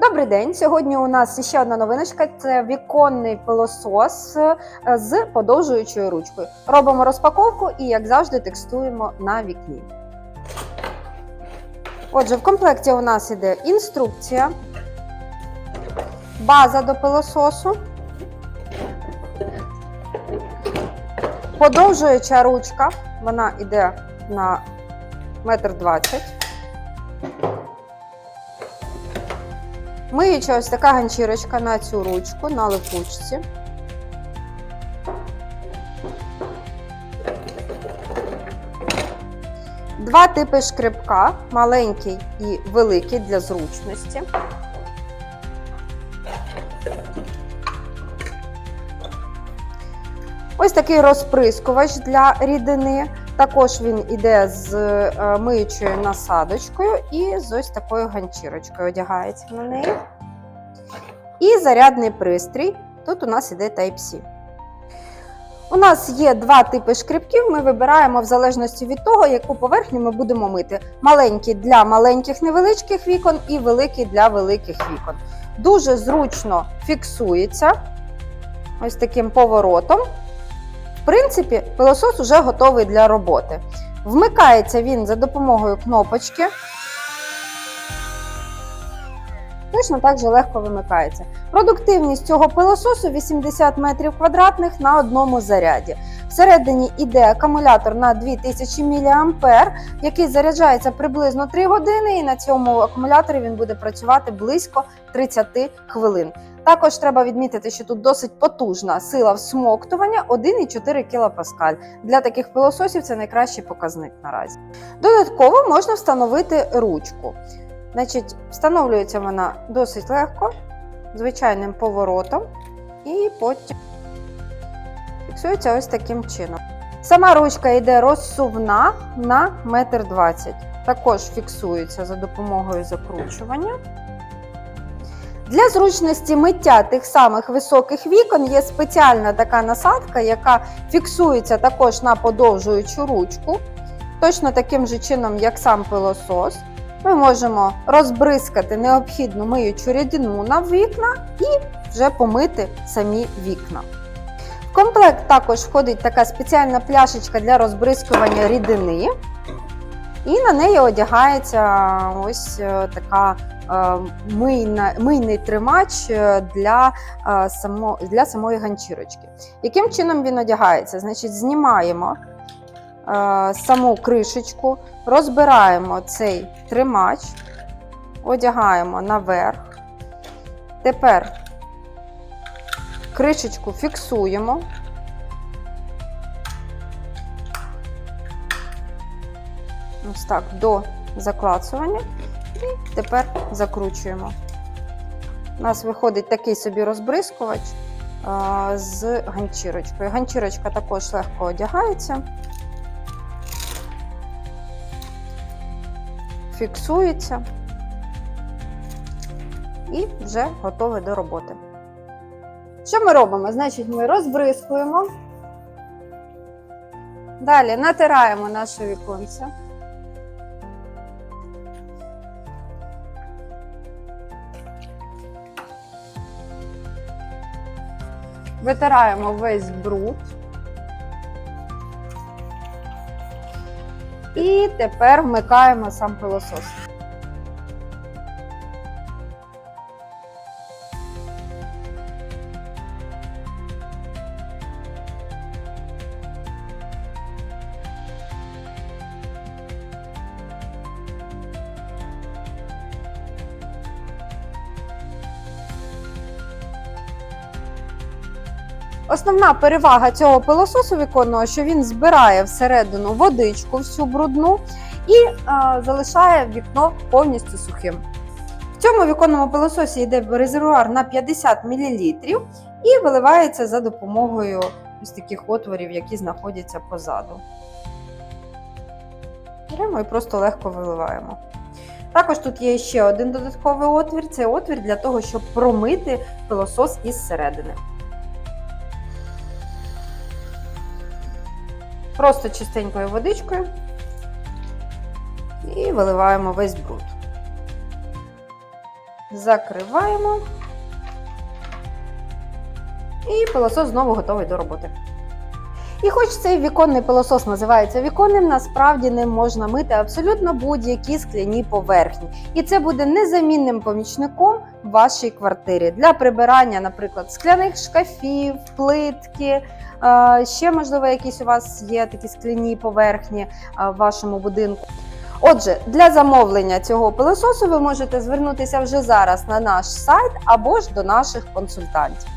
Добрий день! Сьогодні у нас ще одна новиночка це віконний пилосос е, з подовжуючою ручкою. Робимо розпаковку і, як завжди, текстуємо на вікні. Отже, в комплекті у нас іде інструкція, база до пилососу, подовжуюча ручка, вона йде на метр двадцять. Миюча ось така ганчірочка на цю ручку на липучці. Два типи шкребка маленький і великий для зручності. Ось такий розприскувач для рідини. Також він іде з е, миючою насадочкою і з ось такою ганчірочкою одягається на неї. І зарядний пристрій. Тут у нас іде Type-C. У нас є два типи шкребків. Ми вибираємо в залежності від того, яку поверхню ми будемо мити. Маленький для маленьких невеличких вікон і великий для великих вікон. Дуже зручно фіксується ось таким поворотом. В принципі, пилосос вже готовий для роботи. Вмикається він за допомогою кнопочки. Точно так же легко вимикається. Продуктивність цього пилососу 80 метрів квадратних на одному заряді. Всередині йде акумулятор на 2000 мА, який заряджається приблизно 3 години, і на цьому акумуляторі він буде працювати близько 30 хвилин. Також треба відмітити, що тут досить потужна сила всмоктування 1,4 кПа. Для таких пилососів це найкращий показник наразі. Додатково можна встановити ручку. Значить, Встановлюється вона досить легко, звичайним поворотом, і потім фіксується ось таким чином. Сама ручка йде розсувна на 1,20 м. Також фіксується за допомогою закручування. Для зручності миття тих самих високих вікон є спеціальна така насадка, яка фіксується також на подовжуючу ручку. Точно таким же чином, як сам пилосос. Ми можемо розбризкати необхідну миючу рідину на вікна і вже помити самі вікна. В комплект також входить така спеціальна пляшечка для розбризкування рідини, і на неї одягається ось е, така е, мийна, мийний тримач е, для, само, для самої ганчірочки. Яким чином він одягається? Значить, знімаємо саму кришечку, розбираємо цей тримач, одягаємо наверх. Тепер кришечку фіксуємо. Ось так, до заклацування. І тепер закручуємо. У нас виходить такий собі розбризкувач а, з ганчірочкою. Ганчірочка також легко одягається. фіксується і вже готове до роботи. Що ми робимо? Значить, ми розбризкуємо, далі натираємо наше віконце. Витираємо весь бруд. І тепер вмикаємо сам пилосос. Основна перевага цього пилососу віконного, що він збирає всередину водичку всю брудну і е, залишає вікно повністю сухим. В цьому віконному пилососі йде резервуар на 50 мл і виливається за допомогою ось таких отворів, які знаходяться позаду. Беремо і просто легко виливаємо. Також тут є ще один додатковий отвір це отвір для того, щоб промити пилосос із середини. Просто чистенькою водичкою і виливаємо весь бруд. Закриваємо. І пилосос знову готовий до роботи. І хоч цей віконний пилосос називається віконним, насправді ним можна мити абсолютно будь-які скляні поверхні. І це буде незамінним помічником в вашій квартирі для прибирання, наприклад, скляних шкафів, плитки. е, Ще, можливо, якісь у вас є такі скляні поверхні е, в вашому будинку. Отже, для замовлення цього пилососу ви можете звернутися вже зараз на наш сайт або ж до наших консультантів.